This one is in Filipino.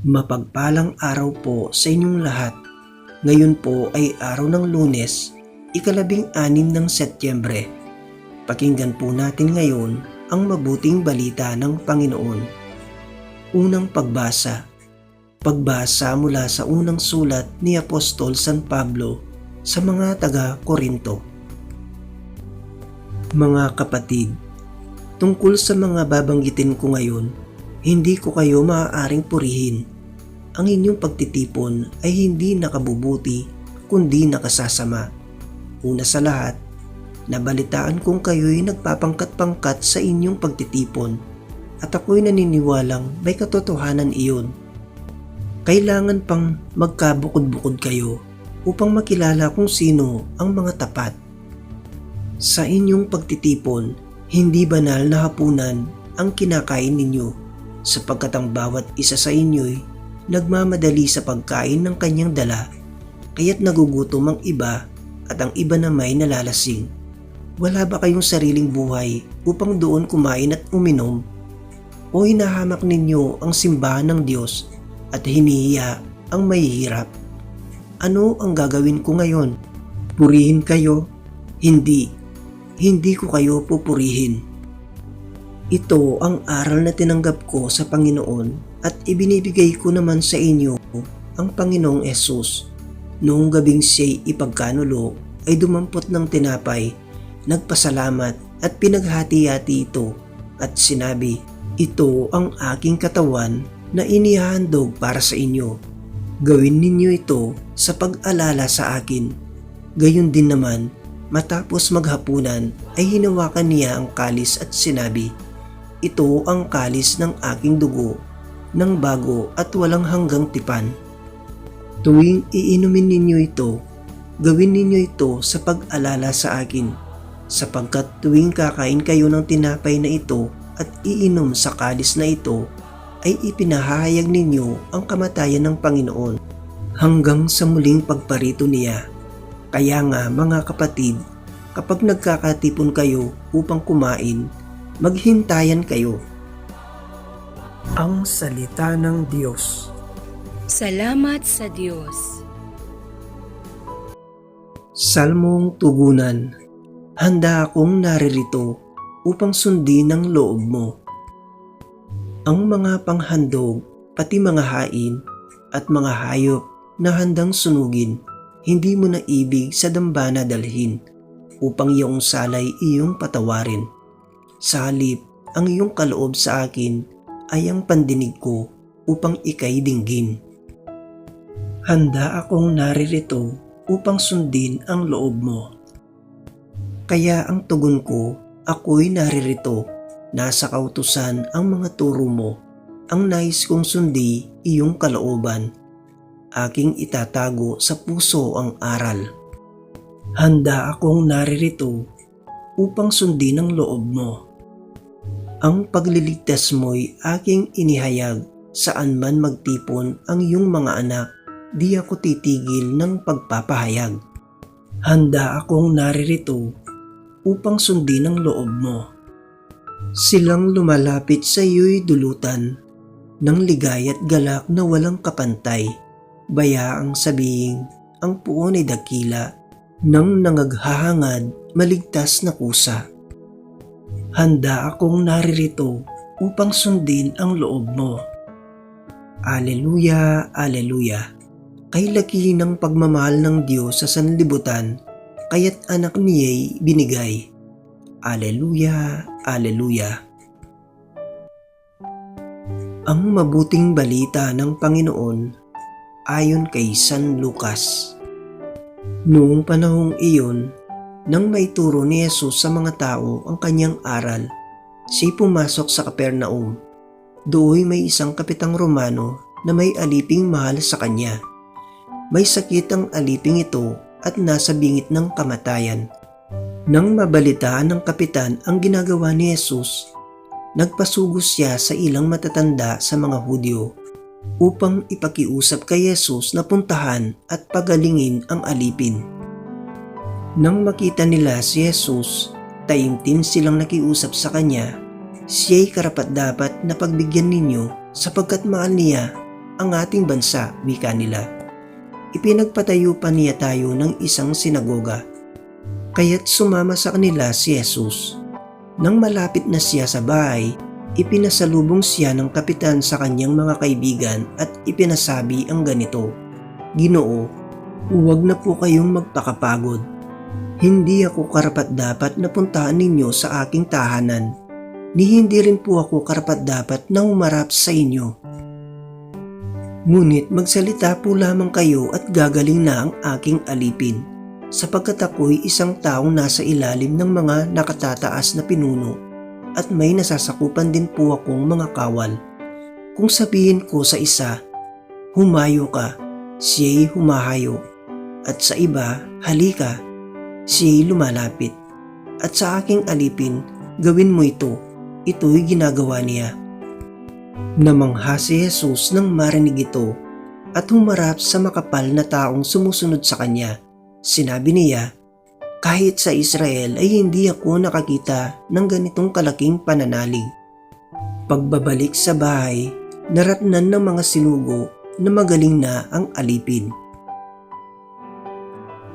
Mapagpalang araw po sa inyong lahat. Ngayon po ay araw ng lunes, ikalabing anim ng Setyembre. Pakinggan po natin ngayon ang mabuting balita ng Panginoon. Unang pagbasa. Pagbasa mula sa unang sulat ni Apostol San Pablo sa mga taga-Korinto. Mga kapatid, tungkol sa mga babanggitin ko ngayon, hindi ko kayo maaaring purihin. Ang inyong pagtitipon ay hindi nakabubuti kundi nakasasama. Una sa lahat, nabalitaan kong kayo'y nagpapangkat-pangkat sa inyong pagtitipon at ako'y naniniwalang may katotohanan iyon. Kailangan pang magkabukod-bukod kayo upang makilala kung sino ang mga tapat. Sa inyong pagtitipon, hindi banal na hapunan ang kinakain ninyo sapagkat ang bawat isa sa inyo'y nagmamadali sa pagkain ng kanyang dala kaya't nagugutom ang iba at ang iba na may nalalasing. Wala ba kayong sariling buhay upang doon kumain at uminom? O hinahamak ninyo ang simbahan ng Diyos at hinihiya ang mahihirap? Ano ang gagawin ko ngayon? Purihin kayo? Hindi. Hindi ko kayo pupurihin. Ito ang aral na tinanggap ko sa Panginoon at ibinibigay ko naman sa inyo ang Panginoong Yesus. Noong gabing siya'y ipagkanulo ay dumampot ng tinapay, nagpasalamat at pinaghati-hati ito at sinabi, Ito ang aking katawan na inihahandog para sa inyo. Gawin ninyo ito sa pag-alala sa akin. Gayon din naman, matapos maghapunan ay hinawakan niya ang kalis at sinabi, ito ang kalis ng aking dugo, ng bago at walang hanggang tipan. Tuwing iinumin ninyo ito, gawin ninyo ito sa pag-alala sa akin, sapagkat tuwing kakain kayo ng tinapay na ito at iinom sa kalis na ito, ay ipinahahayag ninyo ang kamatayan ng Panginoon hanggang sa muling pagparito niya. Kaya nga mga kapatid, kapag nagkakatipon kayo upang kumain, maghintayan kayo. Ang Salita ng Diyos Salamat sa Diyos. Salmong Tugunan Handa akong naririto upang sundin ang loob mo. Ang mga panghandog, pati mga hain at mga hayop na handang sunugin, hindi mo na ibig sa dambana dalhin upang iyong salay iyong patawarin. Sa halip, ang iyong kaloob sa akin ay ang pandinig ko upang ikay dinggin. Handa akong naririto upang sundin ang loob mo. Kaya ang tugon ko, ako'y naririto. Nasa kautusan ang mga turo mo. Ang nais kong sundi iyong kalooban. Aking itatago sa puso ang aral. Handa akong naririto upang sundin ang loob mo. Ang pagliligtas mo'y aking inihayag saan man magtipon ang iyong mga anak, di ako titigil ng pagpapahayag. Handa akong naririto upang sundin ang loob mo. Silang lumalapit sa iyo'y dulutan ng ligay at galak na walang kapantay. Bayaang sabihing ang puon ay dakila nang nangaghahangad maligtas na kusa. Handa akong naririto upang sundin ang loob mo. Aleluya, Aleluya. Kay laki ng pagmamahal ng Diyos sa sanlibutan, kaya't anak niya'y binigay. Aleluya, Aleluya. Ang mabuting balita ng Panginoon ayon kay San Lucas. Noong panahong iyon, nang maituro ni Jesus sa mga tao ang kanyang aral, siya'y pumasok sa Kapernaum. Doon may isang kapitang Romano na may aliping mahal sa kanya. May sakit ang aliping ito at nasa bingit ng kamatayan. Nang mabalitaan ng kapitan ang ginagawa ni Jesus, nagpasugos siya sa ilang matatanda sa mga Hudyo upang ipakiusap kay Jesus na puntahan at pagalingin ang alipin. Nang makita nila si Jesus, taimtim silang nakiusap sa kanya, siya'y karapat dapat na pagbigyan ninyo sapagkat mahal niya ang ating bansa, wika nila. Ipinagpatayo pa niya tayo ng isang sinagoga. Kaya't sumama sa kanila si Jesus. Nang malapit na siya sa bahay, ipinasalubong siya ng kapitan sa kanyang mga kaibigan at ipinasabi ang ganito, Ginoo, huwag na po kayong magpakapagod. Hindi ako karapat dapat na puntaan ninyo sa aking tahanan, ni hindi rin po ako karapat dapat na humarap sa inyo. Ngunit magsalita po lamang kayo at gagaling na ang aking alipin, sapagkat ako'y isang taong nasa ilalim ng mga nakatataas na pinuno at may nasasakupan din po akong mga kawal. Kung sabihin ko sa isa, humayo ka, siya'y humahayo, at sa iba, halika, siya'y lumalapit. At sa aking alipin, gawin mo ito, ito'y ginagawa niya. Namangha si Jesus nang marinig ito at humarap sa makapal na taong sumusunod sa kanya. Sinabi niya, kahit sa Israel ay hindi ako nakakita ng ganitong kalaking pananalig. Pagbabalik sa bahay, naratnan ng mga sinugo na magaling na ang alipin.